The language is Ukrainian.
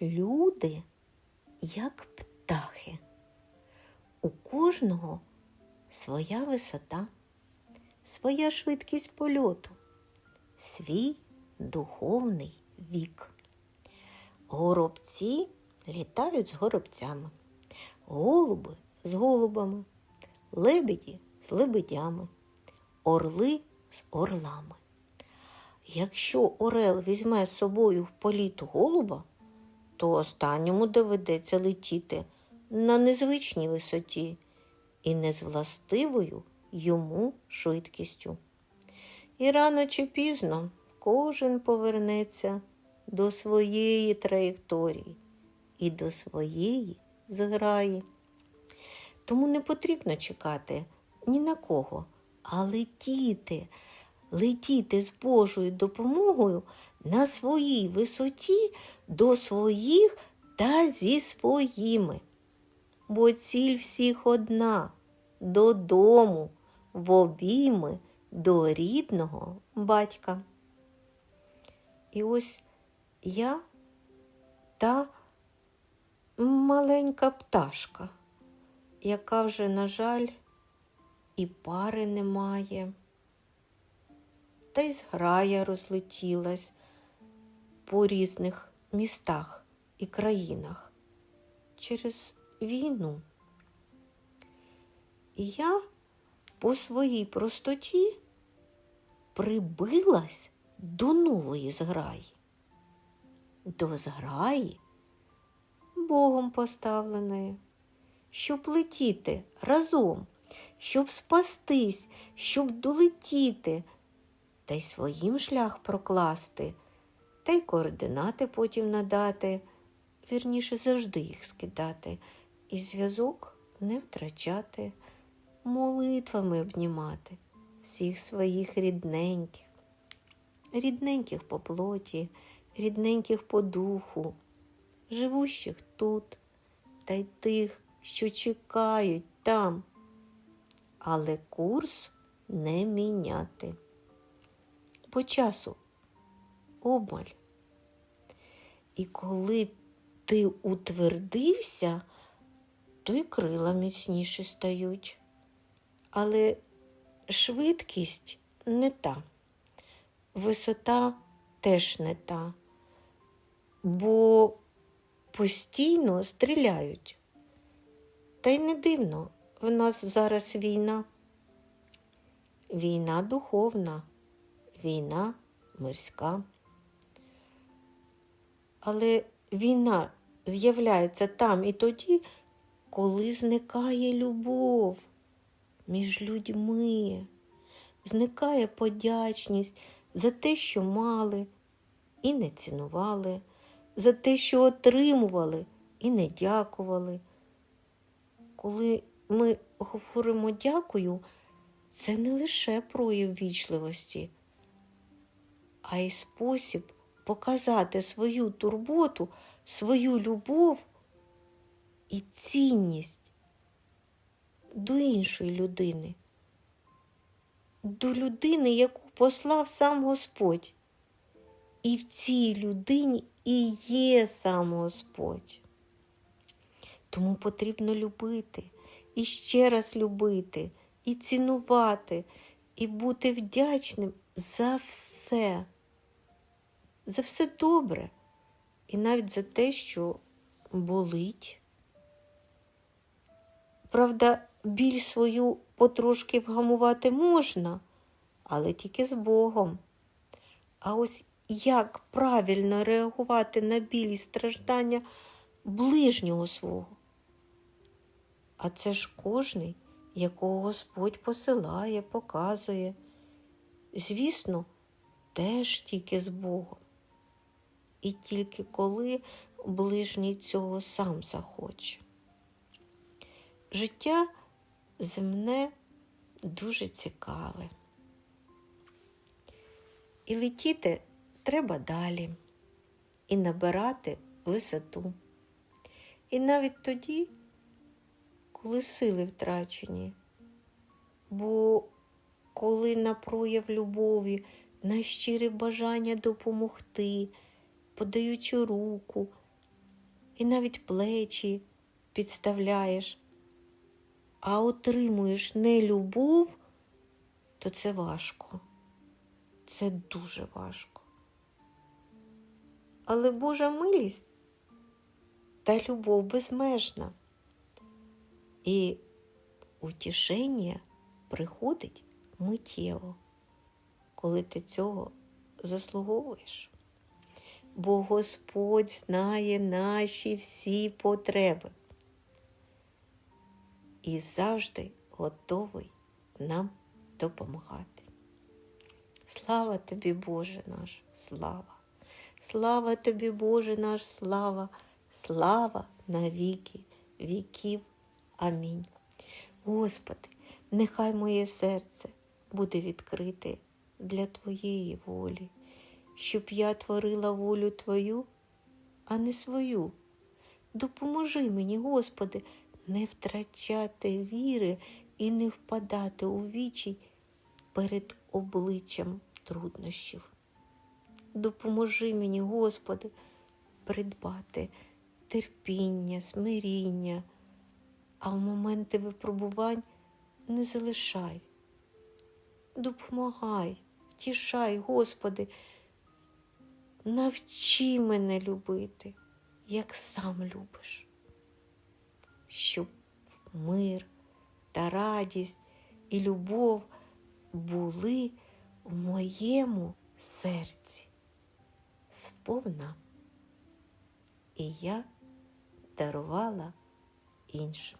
Люди, як птахи. У кожного своя висота, своя швидкість польоту, свій духовний вік. Горобці літають з горобцями, голуби з голубами, лебеді з лебедями, орли з орлами. Якщо орел візьме з собою в політ голуба, то останньому доведеться летіти на незвичній висоті і не з властивою йому швидкістю. І рано чи пізно кожен повернеться до своєї траєкторії і до своєї зграї. Тому не потрібно чекати ні на кого, а летіти, летіти з Божою допомогою на своїй висоті до своїх та зі своїми. Бо ціль всіх одна додому, в обійми до рідного батька. І ось я та маленька пташка, яка вже, на жаль, і пари немає, та й зграя розлетілась по різних містах і країнах через війну. І я по своїй простоті прибилась до нової зграї. До зграї Богом поставленої, щоб летіти разом, щоб спастись, щоб долетіти, та й своїм шлях прокласти, та й координати потім надати, вірніше завжди їх скидати, і зв'язок не втрачати, молитвами обнімати всіх своїх рідненьких, рідненьких по плоті, рідненьких по духу, живущих тут, та й тих, що чекають там. Але курс не міняти. По часу обмаль. І коли ти утвердився, то й крила міцніші стають. Але швидкість не та, висота теж не та, бо постійно стріляють. Та й не дивно, в нас зараз війна. Війна духовна, війна мирська. Але війна з'являється там і тоді, коли зникає любов між людьми, зникає подячність за те, що мали і не цінували, за те, що отримували і не дякували. Коли ми говоримо дякую, це не лише прояв вічливості, а й спосіб показати свою турботу, свою любов і цінність до іншої людини, до людини, яку послав сам Господь. І в цій людині і є сам Господь. Тому потрібно любити і ще раз любити, і цінувати, і бути вдячним за все, за все добре, і навіть за те, що болить. Правда, біль свою потрошки вгамувати можна, але тільки з Богом. А ось як правильно реагувати на біль і страждання ближнього свого? А це ж кожний, якого Господь посилає, показує. Звісно, теж тільки з Богом. І тільки коли ближній цього сам захоче. Життя земне дуже цікаве. І летіти треба далі, і набирати висоту. І навіть тоді, коли сили втрачені, бо коли на прояв любові, на щире бажання допомогти, подаючи руку, і навіть плечі підставляєш, а отримуєш не любов, то це важко. Це дуже важко. Але Божа милість та любов безмежна. І утішення приходить миттєво, коли ти цього заслуговуєш. Бо Господь знає наші всі потреби і завжди готовий нам допомагати. Слава тобі, Боже наш, слава! Слава тобі, Боже наш, слава, слава на віки віків. Амінь. Господи, нехай моє серце буде відкрите для Твоєї волі, щоб я творила волю Твою, а не свою. Допоможи мені, Господи, не втрачати віри і не впадати у вічі перед обличчям труднощів. Допоможи мені, Господи, придбати терпіння, смиріння, а в моменти випробувань не залишай. Допомагай, втішай, Господи, навчи мене любити, як сам любиш, щоб мир та радість і любов були в моєму серці сповна. І я дарувала іншим.